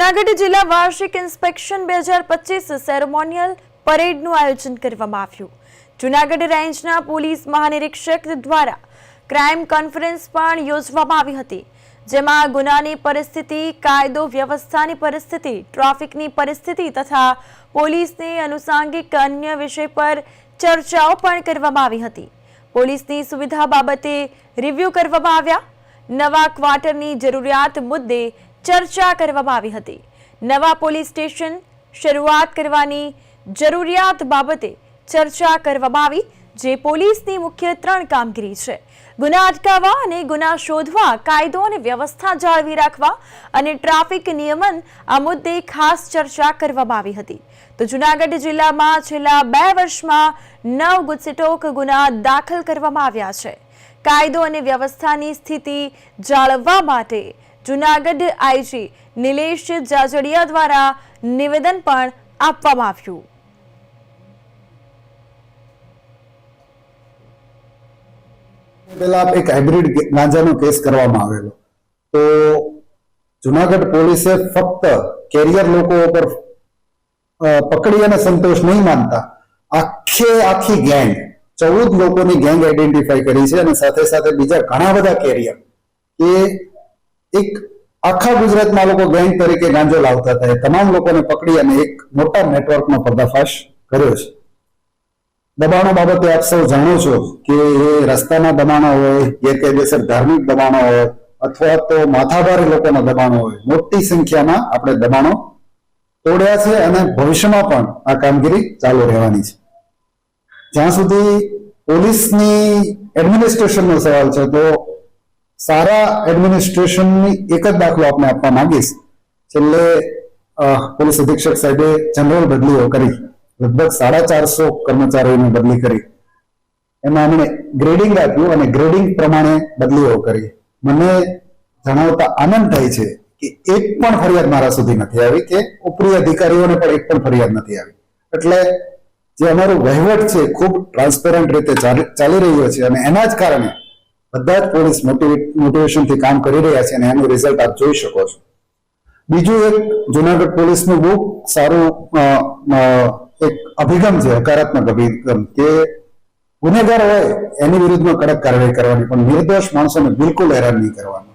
જુનાગઢ જિલ્લા વાર્ષિક ઇન્સ્પેક્શન બે હજાર પચીસ સેરેમોનિયલ પરેડનું આયોજન કરવામાં આવ્યું. જુનાગઢ રેન્જના પોલીસ મહાનિરીક્ષક દ્વારા ક્રાઇમ કોન્ફરન્સ પણ યોજવામાં આવી હતી, જેમાં ગુનાની પરિસ્થિતિ, કાયદો, વ્યવસ્થાની પરિસ્થિતિ, ટ્રાફિકની પરિસ્થિતિ તથા પોલીસની અનુસાંગિક અન્ય વિષય પર ચર્ચાઓ પણ કરવામાં આવી હતી. પોલીસની સુવિધા બાબતે રિવ્યૂ કરવામાં આવ્યા. નવા ક્વાર્ટરની જરૂરિયાત મુદ્દે ચર્ચા કરવામાં આવી હતી. નવા પોલીસ સ્ટેશન શરૂઆત કરવાની જરૂરિયાત બાબતે ચર્ચા કરવામાં આવી, જે પોલીસની મુખ્ય ત્રણ કામગીરી છે. ગુના અટકાવવા અને ગુના શોધવા, કાયદો અને વ્યવસ્થા જાળવી રાખવા અને ટ્રાફિક નિયમન આ મુદ્દે ખાસ ચર્ચા કરવામાં આવી હતી. તો જુનાગઢ જિલ્લામાં છેલ્લા બે વર્ષમાં નવ ગુસ્સેટોક ગુના દાખલ કરવામાં આવ્યા છે. કાયદો અને વ્યવસ્થાની સ્થિતિ જાળવવા માટે જુનાગઢ આઈજી નિલેશ જાજડિયા દ્વારા નિવેદન પણ આપવામાં આવ્યું. પહેલા એક હાઇબ્રિડ ગાંજાનો કેસ કરવામાં આવેલો. તો જુનાગઢ પોલીસે ફક્ત કેરિયર લોકો ઉપર પકડી અને સંતોષ નહીં માનતા, આખે આખી ગેંગ, ચૌદ લોકોની ગેંગ આઈડેન્ટિફાઈ કરી છે અને સાથે સાથે બીજા ઘણા બધા કેરિયર કે એક આખા ગુજરાતમાં લોકો ગેંગ તરીકે ગાંજો લાવતા હતા. એ તમામ લોકોને પકડી અને એક મોટા નેટવર્કનો પર્દાફાશ કર્યો છે. દબાણો બાબતે આપ સૌ જાણો છો કે એ રસ્તાના દબાણો હોય, ગેરકાયદેસર ધાર્મિક દબાણો હોય, અથવા તો માથાભારે લોકોના દબાણો હોય, મોટી સંખ્યામાં આપણે દબાણો તોડ્યા છે અને ભવિષ્યમાં પણ આ કામગીરી ચાલુ રહેવાની છે. જ્યાં સુધી પોલીસની એડમિનિસ્ટ્રેશનનો સવાલ છે, તો સારા એડમિનિસ્ટ્રેશનની એક જ દાખલો આપને આપવા માંગીશ. છેલ્લે પોલીસ અધિક્ષક સાહેબે જનરલ બદલીઓ કરી. લગભગ સાડા ચારસો કર્મચારીઓની બદલી કરી. એમાં એમણે ગ્રેડિંગ આપ્યું અને ગ્રેડિંગ પ્રમાણે બદલીઓ કરી. મને જણાવતા આનંદ થાય છે કે એક પણ ફરિયાદ મારા સુધી નથી આવી કે ઉપરી અધિકારીઓને પણ એક પણ ફરિયાદ નથી આવી. એટલે જે અમારો વહીવટ છે ખૂબ ટ્રાન્સપેરન્ટ રીતે ચાલી રહ્યો છે અને એના જ કારણે બધા જ પોલીસ મોટિવેશનથી કામ કરી રહ્યા છે અને એનું રિઝલ્ટ આપ જોઈ શકો છો. બીજું એક જુનાગઢ પોલીસનું બહુ સારું એક અભિગમ છે, હકારાત્મક અભિગમ. કે ગુનેગાર હોય, એની વિરુદ્ધમાં કડક કાર્યવાહી કરવાની, પણ નિર્દોષ માણસોને બિલકુલ હેરાન નહીં કરવાનું.